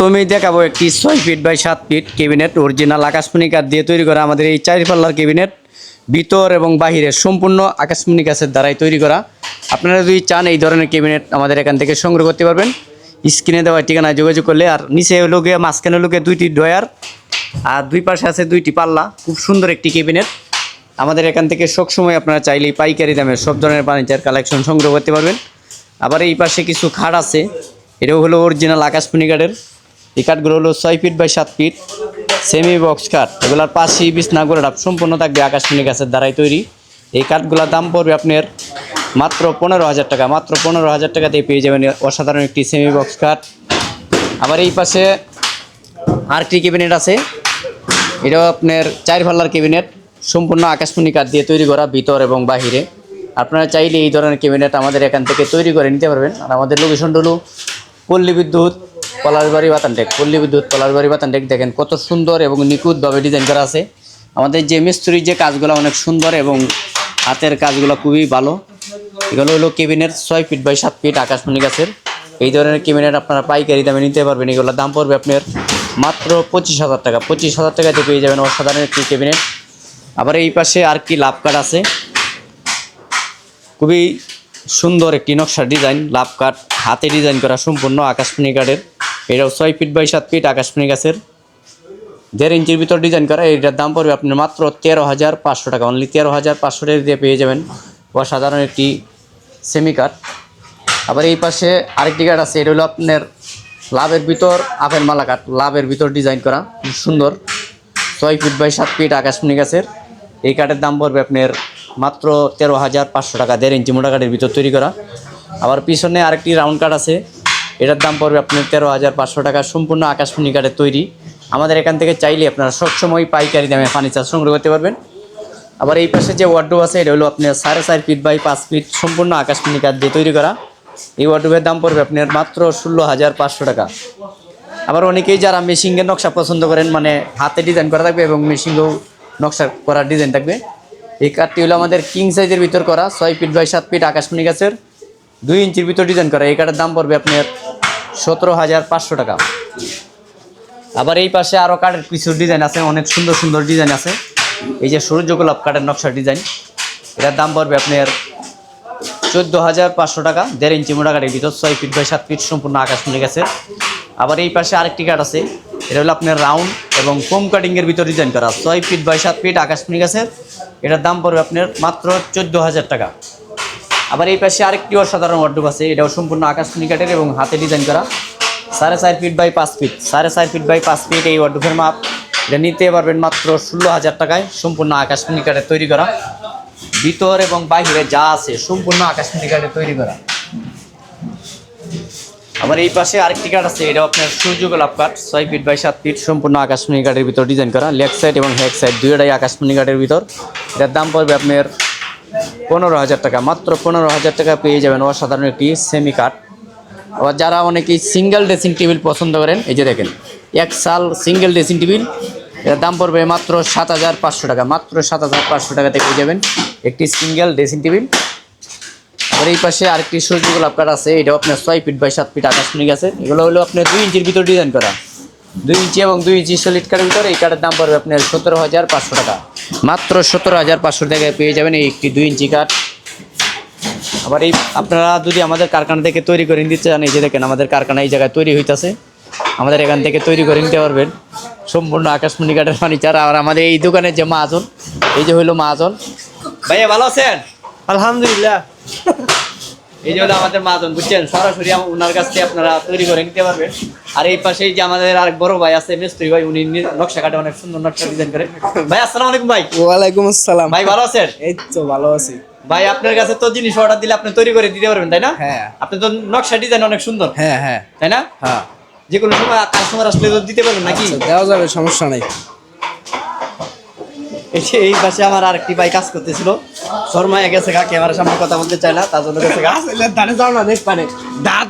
তুমি দেখাবো একটি ছয় ফিট বাই সাত ফিট কেবিনেট অরিজিনাল আকাশমণি কাঠ দিয়ে তৈরি করা আমাদের এই চারি পাল্লার কেবিনেট ভিতর এবং বাহিরে সম্পূর্ণ আকাশমণি গাছের দ্বারাই তৈরি করা। আপনারা যদি চান এই ধরনের কেবিনেট আমাদের এখান থেকে সংগ্রহ করতে পারবেন। স্ক্রিনে দেওয়া ঠিকানায় যোগাযোগ করলে আর নিচে গিয়ে মাঝখানে গিয়ে দুইটি ডয়ার আর দুই পাশে আছে দুইটি পাল্লা। খুব সুন্দর একটি কেবিনেট আমাদের এখান থেকে সবসময় আপনারা চাইলেই পাইকারি দামে সব ধরনের ফার্নিচার কালেকশন সংগ্রহ করতে পারবেন। আবার এই পাশে কিছু খাট আছে। এটাও হলো অরিজিনাল আকাশমণি কাঠের এই কাঠগুলো হলো ছয় ফিট বাই সাত ফিট সেমি বক্স কাঠ। এগুলোর পাশেই বিছনা গোড়াটা সম্পূর্ণ থাকবে আকাশমণি গাছের দ্বারাই তৈরি। এই কাঠগুলোর দাম পড়বে আপনার মাত্র পনেরো হাজার টাকা। মাত্র পনেরো হাজার টাকাতেই পেয়ে যাবেন অসাধারণ একটি সেমি বক্স কাঠ। আবার এই পাশে আরেকটি ক্যাবিনেট আছে। এটাও আপনার চার পাল্লার ক্যাবিনেট সম্পূর্ণ আকাশমণি কাঠ দিয়ে তৈরি করা, ভিতর এবং বাহিরে। আপনারা চাইলে এই ধরনের ক্যাবিনেট আমাদের এখান থেকে তৈরি করে নিতে পারবেন। আর আমাদের লোকেশন হলো পল্লী বিদ্যুৎ পলাশবাড়ি বাতানটেক পল্লী বিদ্যুৎ পলাশবাড়ি বাতানটেক দেখেন কত সুন্দর এবং নিখুঁতভাবে ডিজাইন করা আছে। আমাদের যে মিস্ত্রির যে কাজগুলো অনেক সুন্দর এবং হাতের কাজগুলো খুবই ভালো। এগুলো হলো কেবিনের ছয় ফিট বাই সাত ফিট আকাশমণি গাছের। এই ধরনের কেবিনের আপনারা পাইকারি দামে নিতে পারবেন। এগুলোর দাম পড়বে আপনার মাত্র পঁচিশ হাজার টাকা। পঁচিশ হাজার টাকাতে পেয়ে যাবেন অসাধারণ একটি কেবিনেট আবার এই পাশে আর কি লাভ কাঠ আছে। খুবই সুন্দর একটি নকশার ডিজাইন লাভ কাঠ, হাতে ডিজাইন করা সম্পূর্ণ আকাশমণি কাঠের। এটাও ছয় ফিট বাই সাত ফিট আকাশমণি গাছের। দেড় ইঞ্চির ভিতর ডিজাইন করা, এটার দাম পড়বে আপনার মাত্র তেরো হাজার পাঁচশো টাকা। অনলি তেরো হাজার পাঁচশো টাকা দিয়ে পেয়ে যাবেন। অসাধারণ একটি সেমি কাঠ আবার এই পাশে আরেকটি কাঠ আছে, এটা হলো আপনার লাভের ভিতর আপেল মালা কাঠ লাভের ভিতর ডিজাইন করা সুন্দর। ছয় ফিট বাই সাত ফিট আকাশমণি গাছের। এই কাঠের দাম পড়বে আপনার মাত্র তেরো হাজার পাঁচশো টাকা। দেড় ইঞ্চি মোটা কাঠের ভিতর তৈরি করা। আবার পিছনে আরেকটি রাউন্ড কাঠ আছে। এটার দাম পড়বে আপনার তেরো হাজার পাঁচশো টাকা। সম্পূর্ণ আকাশমণি কাঠের তৈরি। আমাদের এখান থেকে চাইলে আপনারা সবসময় পাইকারি দামে ফার্নিচার সংগ্রহ করতে পারবেন। আবার এই পাশে যে ওয়ার্ডরোব আছে, এটা হলো আপনার সাড়ে চার ফিট বাই পাঁচ ফিট সম্পূর্ণ আকাশমণি কাঠ দিয়ে তৈরি করা। এই ওয়ার্ডরোবের দাম পড়বে আপনার মাত্র ষোলো হাজার পাঁচশো টাকা। আবার অনেকেই যারা মেশিংয়ের নকশা পছন্দ করেন মানে হাতে ডিজাইন করা থাকবে এবং মেশিনও নকশা করার ডিজাইন থাকবে। এই কাঠটি হলো আমাদের কিং সাইজের ভিতর করা, ছয় ফিট বাই সাত ফিট আকাশমণি গাছের দুই ইঞ্চির ভিতর ডিজাইন করা। এই কাঠের দাম পড়বে আপনার সতেরো হাজার পাঁচশো টাকা। আবার এই পাশে আরও কাঠের কিছু ডিজাইন আছে, অনেক সুন্দর সুন্দর ডিজাইন আছে। এই যে সূর্য গোলাপ কাঠের নকশার ডিজাইন এটার দাম পড়বে আপনার চোদ্দ হাজার পাঁচশো টাকা। দেড় ইঞ্চি মোটা কাঠের ভিতর ছয় ফিট বাই সাত ফিট সম্পূর্ণ আকাশমণি গেছে। আবার এই পাশে আরেকটি কাঠ আছে, এটা হলো আপনার রাউন্ড এবং ফোম কাটিংয়ের ভিতর ডিজাইন করা। ছয় ফিট বাই সাত ফিট আকাশমণি গেছে, এটার দাম পড়বে আপনার মাত্র চোদ্দ হাজার টাকা। আবার এই পাশে আরেকটি অসাধারণ ওয়ার্ডরোব আছে, এটাও সম্পূর্ণ আকাশমণি কাঠের এবং হাতে ডিজাইন করা। সাড়ে চার ফিট বাই পাঁচ ফিট সাড়ে চার ফিট বাই পাঁচ ফিট এই ওয়ার্ডরোবের মাপ। এটা নিতে পারবেন মাত্র ষোলো হাজার টাকায়, সম্পূর্ণ আকাশমণি কাঠের তৈরি করা। ভিতর এবং বাহিরে যা আছে সম্পূর্ণ আকাশমণি কাঠের তৈরি করা। আবার এই পাশে আরেকটি কাঠ আছে এটা আপনার সূর্য গোলাপ কাঠ ছয় ফিট বাই সাত ফিট সম্পূর্ণ আকাশমণি কাঠের ভিতর ডিজাইন করা। লেগ সাইড এবং হেড সাইড দুইটাই আকাশমণি কাঠের ভিতর। এটার দাম পড়বে আপনার পনেরো হাজার টাকা। মাত্র পনেরো হাজার টাকা পেয়ে যাবেন অসাধারণ একটি সেমি কাঠ আবার যারা অনেকেই সিঙ্গেল ড্রেসিং টেবিল পছন্দ করেন, এই যে দেখেন, এক সাল সিঙ্গেল ড্রেসিং টেবিলের দাম পড়বে মাত্র সাত হাজার পাঁচশো টাকা। মাত্র সাত হাজার পাঁচশো টাকাতে পেয়ে যাবেন একটি সিঙ্গেল ড্রেসিং টেবিল আর এই পাশে আরেকটি সূর্য গোলাপ কাঠ আছে, এটাও আপনার ছয় ফিট বাই সাত ফিট আকাশমণি গেছে এগুলো হলো আপনার দুই ইঞ্চির ভিতর ডিজাইন করা। দুই ইঞ্চি এবং দুই ইঞ্চি সলিড কাঠের ভিতরে এই কাঠের দাম পড়বে আপনার সতেরো হাজার পাঁচশো টাকা। মাত্র সতেরো হাজার পাঁচশো টাকায় পেয়ে যাবেন এই একটি দুই ইঞ্চি কাঠ। আবার এই আপনারা যদি আমাদের কারখানা থেকে তৈরি করে নিতে চান এই যে দেখেন আমাদের কারখানা এই জায়গায় তৈরি হইতেছে। আমাদের এখান থেকে তৈরি করে নিতে পারবেন। সম্পূর্ণ আকাশমণি কাঠের ফার্নিচার। আর আমাদের এই দোকানের যে মাহাজন এই যে হইল মাহাজন ভাইয়া ভালো আছেন? আলহামদুলিল্লাহ। এই যে হলো আমাদের মাহাজন বুঝছেন? সরাসরি ওনার কাছ থেকে আপনারা তৈরি করে নিতে পারবেন। আর এই পাশে যে আমাদের আরেক বড় ভাই আছে মিস্ত্রি ভাই উনি নকশা কাটে অনেক সুন্দর নকশা ডিজাইন করে। ভাই আসসালামু আলাইকুম ভাই। ওয়ালাইকুম আসসালাম। ভাই ভালো আছেন? এই তো ভালো আছি। ভাই আপনার কাছে তো জিনিস অর্ডার দিলে আপনি তৈরি করে দিতে পারবেন তাই না? হ্যাঁ। আপনি তো নকশা ডিজাইন অনেক সুন্দর হ্যাঁ হ্যাঁ। তাই না? হ্যাঁ। যে কোনো সময় কাস্টমার আসলে তো দিতে পারবেন নাকি? আচ্ছা, দেওয়া যাবে সমস্যা নেই। এই এই পাশে আমার আরেকটি ভাই কাজ করতেছিল। শর্মা গেছে গা ক্যামেরার সামনে কথা বলতে চাই না, তার জন্য গেছে গা। দাঁড়ে যাও না দেখ পারে দাঁত